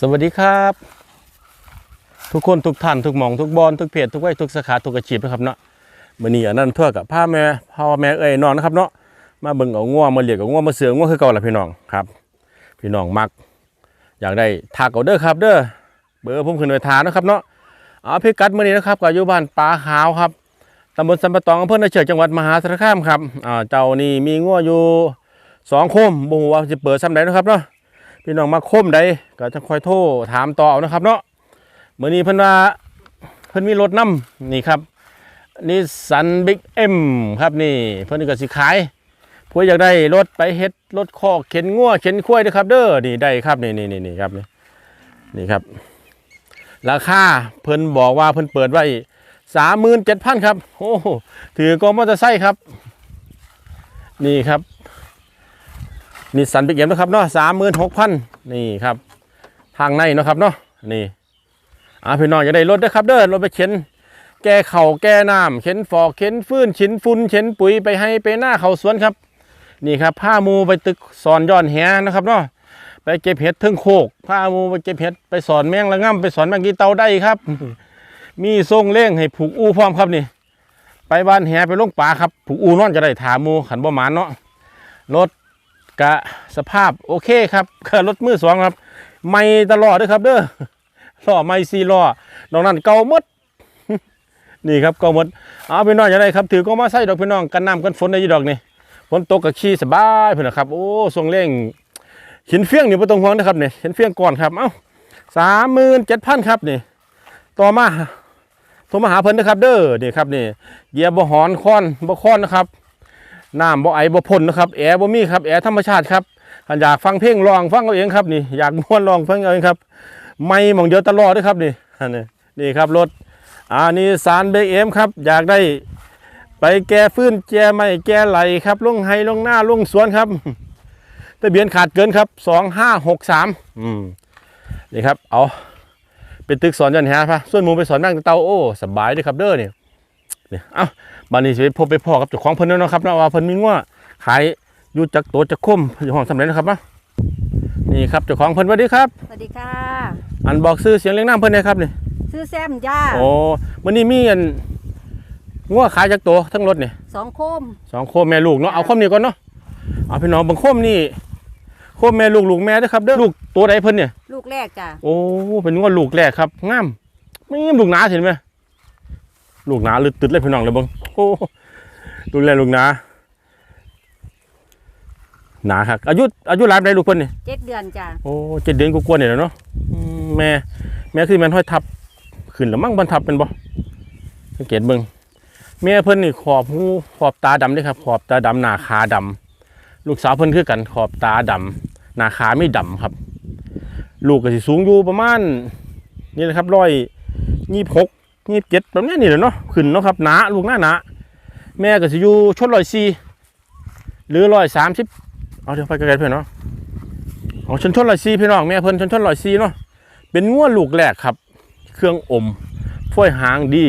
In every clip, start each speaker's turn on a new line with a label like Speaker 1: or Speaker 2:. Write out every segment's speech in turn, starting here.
Speaker 1: สวัสดีครับ ทุกคนทุกท่านทุกหมองทุกบอลทุกเพจทุกวัยทุกสาขาทุกอาชีพนะครับเนาะมื้อนี้อันนั้นทั่วกับพ่อแม่พ่อแม่เอ้ยนองนะครับเนาะมาเบิ่งเอาง่วมาเลียงเอาง่วมาเสือง่วคือเก่าละพี่น้องครับ พี่น้องมัก อยากได้ทากเอาเด้อครับ เด้อเบอร์ผมขึ้นไว้ทานะครับเนาะเอาพิกัดมื้อนี้นะครับก็อยู่บ้านปลาขาวครับตำบลสัมปะตองอำเภอนาเชือจังหวัดมหาสารคามครับอ่าเจ้านี่มีง่วอยู่สองโคมบ่ฮู้ว่าสิเปิดซ้ำใดนะครับเนาะ พี่น้องมาคมใดก็จะคอยโทรถามต่อเอานะครับ เนาะเมื้อนี้เพิ่นว่าเพิ่นมีรถนํนี่ครับนี่สันบิ๊กเอ็มครับนี่ เพิ่นก็สิขายผู้อยากได้รถไปเฮ็ดรถคอกเข็นงัวเข็นควายเด้อครับ เด้อนี่ได้ครับนี่นี่นี่ครับนี่นี่ครับ ราคาเพิ่นบอกว่าเพิ่นเปิดไว้37,000ครับ โอ้โหถือก็มอเตอร์ไซค์ครับ นี่ครับ นิสสันบิ๊กเอ็มนะครับเนาะสามหมื่นหกพันนี่ครับ ทางในนะครับเนาะนี่อ่าพี่น้องอย่าได้รถนะครับเด้อรถไปเข็น แก้เข่าแก้น้ำเข็นฟอกเข็นฟื้นฉินฝุ่นเข็นปุ๋ยไปให้ไปหน้าเขาสวนครับ นี่ครับผ้ามูไปตึกสอนย้อนแหนะครับเนาะไปเก็บเห็ดทึงโคกผ้ามูไปเก็บเห็ดไปสอนแมงละง่ำไปสอนแมงกีเตาได้ครับ มีทรงเล่งให้ผูกอูพร้อมครับนี่ ไปบ้านแหไปลงป่าครับผูกอูนอนจะได้ถามูขันบ่หมานเนาะรถ กะสภาพโอเคครับก็รถมือสองครับ ไม่ตลอดด้วยครับเด้อล้อไม่ซีล้อนอกนั้นเก่ามดนี่ครับเก่ามดเอาพี่น้องอย่างไรครับ ถือก็มาใส่ดอกพี่น้องกันน้ำกันฝนได้ยี่ดอกนี่ฝนตกกับขี้สบายเพื่อนนะครับ โอ้ทรงเร่งหินเฟี้ยงนี่ไม่ต้องห่วงนะครับเนี่ยหินเฟี้ยงก่อนครับเอ้าสามหมื่นเจ็ดพันครับนี่ต่อมาโทรมาหาเพิ่นนะครับ เด้อนี่ครับนี่เยียบบ่หอนค้อนบ่ค้อนนะครับ น้ำบ่ไอบ่พ่นนะครับแอร์บ่มีครับแอร์ธรรมชาติครับอยากฟังเพลงร้องฟังเอาเองครับนี่อยากม่วนร้องฟังเอาเองครับ ไม่หมองเดียวตลอดด้วยครับนี่นนี้นี่ครับรถอ่านี่สารเบรกเอ็มครับ อยากได้ไปแก้ฟื้นแก้ไม่แก้ไหลครับลงไฮลงหน้าลงสวนครับทะเบียนขาดเกินครับสองห้าหกสามอืมนี่ครับเอาเป็นตึกสอนยันแฮะพะส่วนมูไปสอนนั่งเตาโอ้สบายด้วยครับเด้อเนี่ยเนี่ยเอา บันนี้สิไปพบไปพ่อกับเจ้าของเพิ่นแล้วเนาะครับเนาะว่าเพิ่นมีงัวขายอยู่จักโตจักคมอยู่ห้องสำเร็จนะครับเนาะนี่ครับเจ้าของเพิ่นสวัสดีครับ
Speaker 2: สวัสดีค่ะ
Speaker 1: อันบอกซื้อเสียงเลี้ยงน้ำเพิ่นได้ครับนี่
Speaker 2: ซื้อแซมจ้า
Speaker 1: โอ้มื้อนี้มีอันงัวขายจักโตทั้งรถนี่
Speaker 2: สองโคม
Speaker 1: สองโคมแม่ลูกเนาะเอาคมนี้ก่อนเนาะเอาพี่น้องเบางโคมนี่โคมแม่ลูกลูกแม่เด้อครับเด้อลูกตัวใดเพิ่นเนี่ย
Speaker 2: ลูกแรกจ้า
Speaker 1: โอ้เป็นงัวลูกแรกครับงามไม่ลูกหนาเห็นไหม ลูกหนาลึดตึดเลยพี่น้องเลยเบิ่งโอ้ลูกแรกลูกหนาหนาครับอายุอายุหลายปานใดลูกเพิ่นนี่
Speaker 2: เจ็ดเดือนจ้า
Speaker 1: โอ้เจ็ดเดือนกว่าๆเนี่ยแหละเนาะอืมแม่แม่คือแม่นห้อยทับขึ้นแล้วมั่งบรรทับเป็นบ่สังเกตเบิ่งแม่เพิ่นนี่ขอบหูขอบตาดำเด้ครับ ขอบตาดำหน้าขาดำลูกสาวเพิ่นคือกันขอบตาดำหน้าขาไม่ดำครับ ลูกก็สิสูงอยู่ประมาณนี่แหละครับร้อยยี่หก ยี่เจ็ดประมาณนี้แหละเนาะขึ้นเนาะครับหนาลูกหน้าหนาแม่ก็สิอยู่ชนร้อยสี่หรือร้อยสามสิบเอาเดี๋ยวไปไกลๆเพื่อนเนาะอ๋อชนชนลอยซีพี่น้องแม่เพิ่นชนชนลอยซีเนาะเป็นงัวลูกแรกครับ เครื่องอมฝ้อยหางดี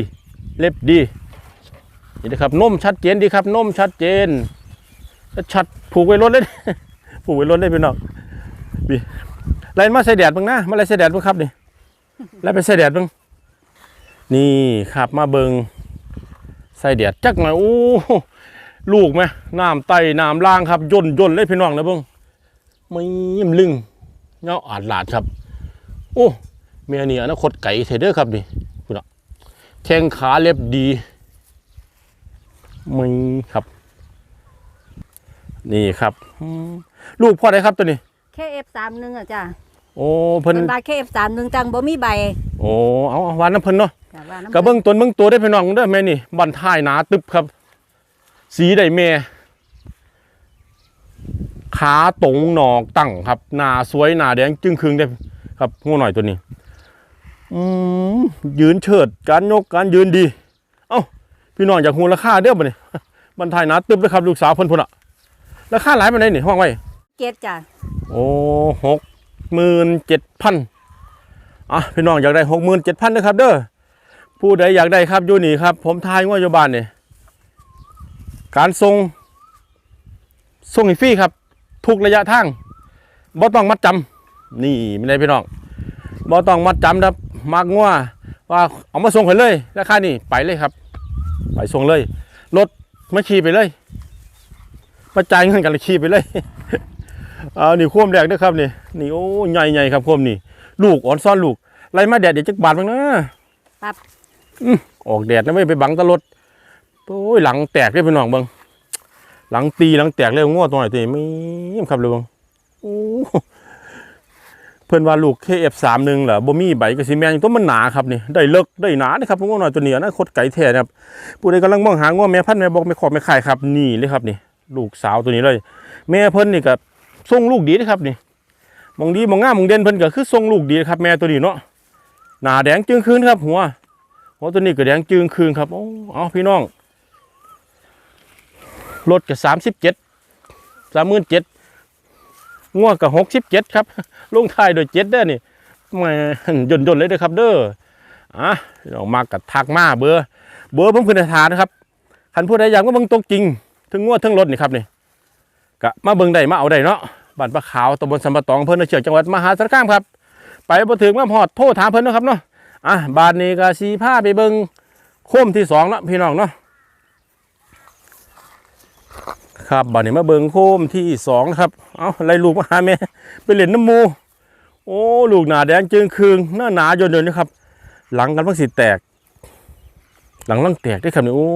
Speaker 1: เล็บดีนี่นะครับนมชัดเจนดีครับนมชัดเจนชัดผูกไว้รถเลยผูกไว้รถเลยพี่น้องบีไล่มาใส่แดดบ้างนะมาไล่ใส่แดดบ้างครับนี่ไล่ไปใส่แดดบ้าง นี่ครับมาเบิงใส่แดดจักหน่อยโอ้ลูกไหมน้ำไตน้ำล่างครับย่นย่นเลยพี่น้องนะเบิงไม่ยิ้มลึงเงาอาดหลาดครับ โอ้เมียเนี่อนาคตไก่เทเดอร์ครับนี่คุณอะแข้งขาเล็บดีไม่ครับ นี่ครับ ลูกพ่อได้ครับตัวนี้
Speaker 2: แค่เอฟสามหนึ่งอะจ้า
Speaker 1: โอ้เพิ่น
Speaker 2: เป็นบาแค่เอฟสามหนึ่งจังบ่มีใบ
Speaker 1: โอ้เอาเอาวานน้ำเพิ่นเนาะ
Speaker 2: จ้าว่าน้ำ
Speaker 1: กระเบื้องตนเบื้องตัวได้พี่น้องเด้อแม่นี่บันท้ายหนาตึบครับ สีได้แม่ขาตรงหนอกตั้งครับหน้าสวยหน้าแดงจึงครึงได้ครับงูหน่อยตัวนี้ อืมยืนเฉิดการยกการยืนดี เอ้าพี่น้องอยากหูราคาเด้อบ่นี่บันทายหนาตึบเลยครับลูกสาวเพิ่นพุ่นอะราคาหลายปานใดนี่ห้องไว้
Speaker 2: เจ็ดจ้า
Speaker 1: โอ้หก หมื่นเจ็ดพันอะพี่น้องอยากได้หกหมื่นเจ็ดพันนะครับเด้อผู้ใดอยากได้ครับอยู่นี่ครับ ผมทายงว่าอยู่บ้านเนี่ยการส่งส่งฟรีครับ ทุกระยะทางบ่ต้องมัดจำนี่ไม่ได้พี่น้องบ่ต้องมัดจำครับมักงัวว่าเอามาส่งไปเลยราคานี่ไปเลยครับ ไปส่งเลยรถมาขี่ไปเลยมาจ่ายเงินกันเลยขี่ไปเลย เอานี่ควมแรกเด้วยครับนี่นี่โอ้ใหญ่ใหญ่ๆครับควมนี่ลูกอ่อนซ่อนลูกไรมาแดดเดี๋ยวจะบาดบ้างนะครับอืมออกแดดนะไม่ไปบังตะรถโอ้ยหลังแตกเลยพี่น้องเบิงหลังตีหลังแตกเลยง้อตัวไหนตัวนี้ไม่ยิ้มครับเลยเบิงโอ้เพื่อนว่าลูก KF31 เหรอบ่มีใบกระสีแมนตัวมันหนาครับนี่ได้เลิกได้หนานี่ครับง้อหน่อยตัวนี้นะโคตรไก่แท้นะครับผู้ใดกำลังมองหาง้อแม่พันธุ์แม่บอกแม่ขอบแม่ไข่ครับ นี่เลยครับนี่ ลูกสาวตัวนี้เลย แม่เพิ่นนี่ก็ ส่งลูกดีนะครับนี่มองดีมองง่ามมองเด่นเพิ่นก็คือส่งลูกดีครับ แม่ตัวนี้เนาะหนาแดงจึงคืนครับ หัวหัวตัวนี้ก็แดงจึงคืนครับโอ้เอาพี่น้องรถก็สามสิบเจ็ดสามหมื่นเจ็ดง่วก็หกสิบเจ็ดครับลงท้ายโดยเจ็ดเด้อนี่มาย่นย่นๆเลยเด้อครับ เด้ออะพี่น้องมากับทักมาเบอร์ เบอร์ผมขึ้นในฐานนะครับคันผู้ใดอยากมาเบิ่งตัวจริง ถึงง่วถึงรถนี่ครับนี่ ก็มาเบิ่งได้มาเอาได้เนาะบ้านปลาขาวตำบลสัมปะตองอำเภอนเชือกจังหวัดมหาสารคามครับ ไปบ่ถึงมาพอดโทรถามเพิ่นนะครับเนาะอะบ้าทนี้ก็สีผ้าไปเบิงโค้มที่สองเนาะพี่น้องเนาะครับบ้าทนี้มาเบิงโค้มที่สองนะครับเอาไล่ลูกมาหาแม่ไปเล่นน้ำมูโอ้ลูกหนาแดงจึงคืงหน้าหนาโยนๆนะครับ หลังกันพักสิแตก หลังลังแตกได้ครับนี่โอ้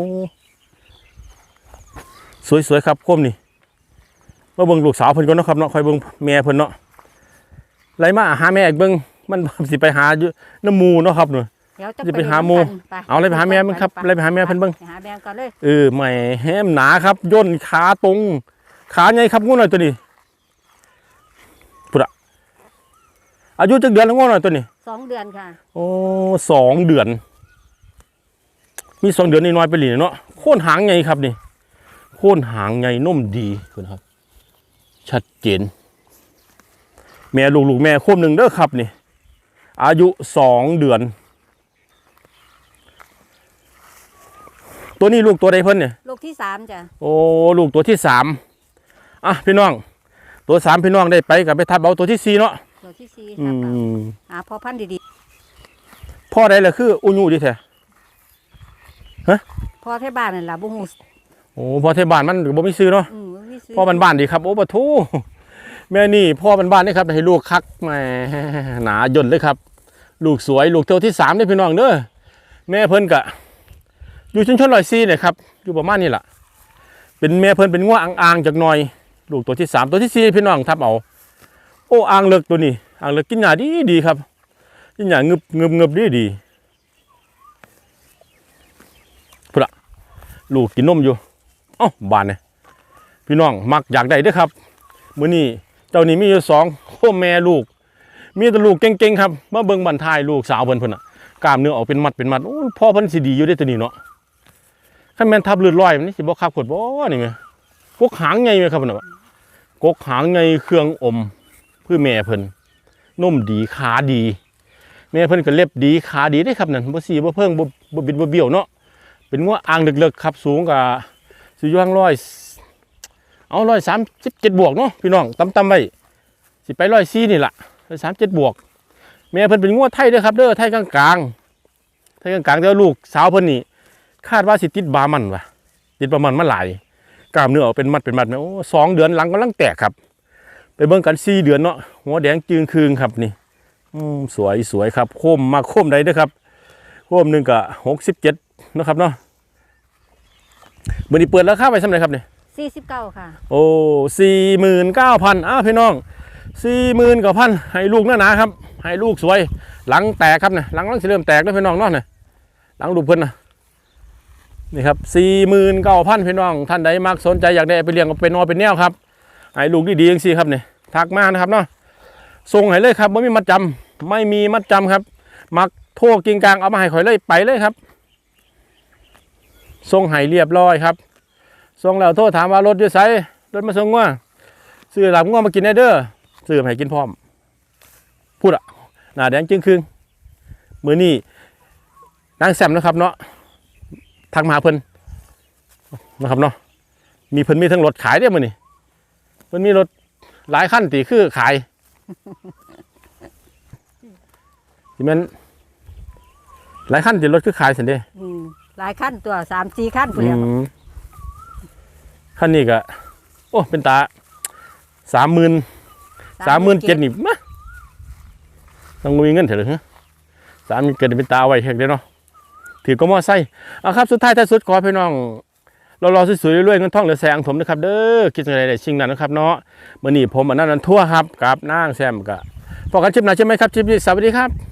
Speaker 1: สวยๆครับโค้มนี่ มาเบิงลูกสาวเพิ่นก่อนเนาะครับเนาะคอยเบิงแม่เพิ่นเนาะไล่มาหาแม่อีกเบิงมันสิไปหาอยู่น้ำหมูเนาะครับเนาะ
Speaker 2: เดี๋ยวจะ
Speaker 1: จะไปหาหมู่เอาเลยไปหาแม่มันครับเลยไปหาแม่เพิ่นเบิ่ง
Speaker 2: ไปหาแม่ก่อนเลย
Speaker 1: เออไม่แฮมหนาครับย่นขาตรง ขาไงครับงูหน่อยตัวนี้พุทธะอายุจักเดือนแล้วงูหน่อยตัวนี้
Speaker 2: สองเดือนค่ะ
Speaker 1: โอ้สองเดือน มีสองเดือนนี่น้อยไปหลีเนาะโค่นหางไงครับนี่โค่นหางไงนุ่มดีคุณครับ ชัดเจน แม่ลูกลูกแม่โคมหนึ่งเด้อครับนี่ อายุสองเดือน ตัวนี้ลูกตัวใดเพิ่นเนี่ย
Speaker 2: ลูกที่สามจ้ะ
Speaker 1: โอ้ลูกตัวที่สามอะพี่น้อง ตัวสามพี่น้องได้ไปกับไปทับเอาตัวที่สี่เนาะ
Speaker 2: ตัวที่สี่
Speaker 1: อื
Speaker 2: ครับ
Speaker 1: ม
Speaker 2: หาพ่อพันธุ์ดี
Speaker 1: พ่อใดล่ะคืออุญูดิแท้
Speaker 2: ๆพ่อที่บ้านนั่นล่ะบุหู
Speaker 1: โอ้พ่อเทศบานมันก็บ่มีซื้อเนาะ
Speaker 2: อืมบ่มีซื้
Speaker 1: พ่อบ้านๆดีครับโอ้ปะทูแม่นี่พ่อบ้านๆนี่ครับให้ลูกคักแหมหนาย่นเลยครับ ลูกสวยลูกเท่าที่สามนี่พี่น้องเด้อแม่เพิ่นกะ อยู่ชุนชนลอยซีเนี่ยครับอยู่ประมาณนี้แหละเป็นแม่เพิ่นเป็นง้วอ่างๆจากหน่อย ลูกตัวที่สามตัวที่สี่พี่น้องทับเอาโอ้อ่างเลิกตัวนี้อ่างเลิกกินหญ้าดีดีครับกินหญ้าเงึบเงึบเงึบดีดีพุ่นะลูกกินนมอยู่เอ้าบานเนี่ย พี่น้องมักอยากได้ด้วยครับมื้อนี้เจ้านี่มีอยู่สองโคแม่ลูก มีแต่ลูกเก่งๆครับมาเบิ่งบันทายลูกสาวเพิ่นเพิ่นน่ะกล้ามเนื้อออกเป็นมัดเป็นมัดโอ้ยพ่อเพิ่นสิดีอยู่ได้ตัวนี้เนาะคันแม่นทับเลือดลอยมันนี่สิบ่คับขวดบ่นี่แม่กกหางใหญ่ไหมครับน่ะกกหางใหญ่เครื่องอมเพื่อแม่เพิ่นนุ่มดีขาดีแม่เพิ่นก็เล็บดีขาดีได้ครับนั่นบ่สีบ่เพิ่งบ่บ่บิดบ่เบี้ยวเนาะเป็นงัวอ่างเลิกๆครับสูงกะสิอยู่ห่างร้อย เอาร้อยสามสิบเจ็ดบวกเนาะพี่น้องตำตำไว้สิไปร้อยสี่นี่แหละร้อยสามเจ็ดบวกแม่เพิ่นเป็นงวดไทยเด้อครับเด้อไทยกลางกลางไทยกลางกลางๆแต่ว่าลูกสาวเพิ่นนี่คาดว่าสิติดบามันวะติดบามันมาหลายกล้ามเนื้อเป็นมัดเป็นมัดแม่โอ้สองเดือนหลังกำลังแตกครับ ไปเบิ่งกันสี่เดือนเนาะหัวแดงจึงคืงครับนี่อืสวยสวยครับโคมมาโคมใดเด้อครับโคมหนึ่งกะหกสิบเจ็ดนาะครับเนาะเมื่อนี้เปิดแล้วค่าไปสำเร็จครับเนี่ย
Speaker 2: สี่สิบเก้าค่ะ
Speaker 1: โอ้สี่หมื่นเก้าพันอ้าพี่น้องสี่หมื่นกว่าพันให้ลูกหนาหนาครับ ให้ลูกสวย หลังแตกครับเนี่ยหลังหลังสิเริ่มแตกแล้วพี่น้องเนาะเนี่ยหลังลูกเพิ่นนะนี่ครับสี่หมื่นเก้าพันพี่น้อง ท่านใดมักสนใจอยากได้ไปเลี้ยงก็เป็นนอเป็นแนวครับให้ลูกดีๆอย่างซี่ครับเนี่ยทักมานะครับเนาะส่งให้เลยครับไม่มีมัดจำไม่มีมัดจำครับ มักโทรกิงกลางเอามาให้ข่อยเลยไปเลยครับส่งให้เรียบร้อยครับ ส่งแล้วโทรถามว่ารถอยู่ไสรถมาส่งว่าซื้อหลับง่วงมากินได้เด้อซื้อมาให้กินพร้อม พูดอะหน้าแดงจึงครึ่งมือนี่นางแซมนะครับเนาะทักมาหาเพิ่นนะครับเนาะมีเพิ่นมีทั้งรถขายเด้อมือนี่เพิ่นมีรถหลายคันตีคือขายสิแม่นหลายคันที่รถคือขายซั่นเด้
Speaker 2: อืมหลายขั้นตัวสามสี่ขั้นผู้
Speaker 1: อื
Speaker 2: เดียว
Speaker 1: มคันนี้ก็โอ้เป็นตา30,000 37,000นี่มาต้องมีเงินเถอะเหรอฮะ30,000เกิดเป็นตาเอาไว้เฮ็ดเด้เนาะถือก็มอไซค์เอาครับสุดท้ายท้ายสุดขอให้พี่น้องเรารอสวยๆรวยๆเงินทองเหลือแสงถมนะครับเด้อคิดจังไดได้ชิงนั้นนะครับเนาะมื้อนี้ผมอันนั้นอันทั่วครับกับนางแซมกะพอกันชิปหน้าใช่ไหมครับชิปนี้สวัสดีครับ
Speaker 2: ส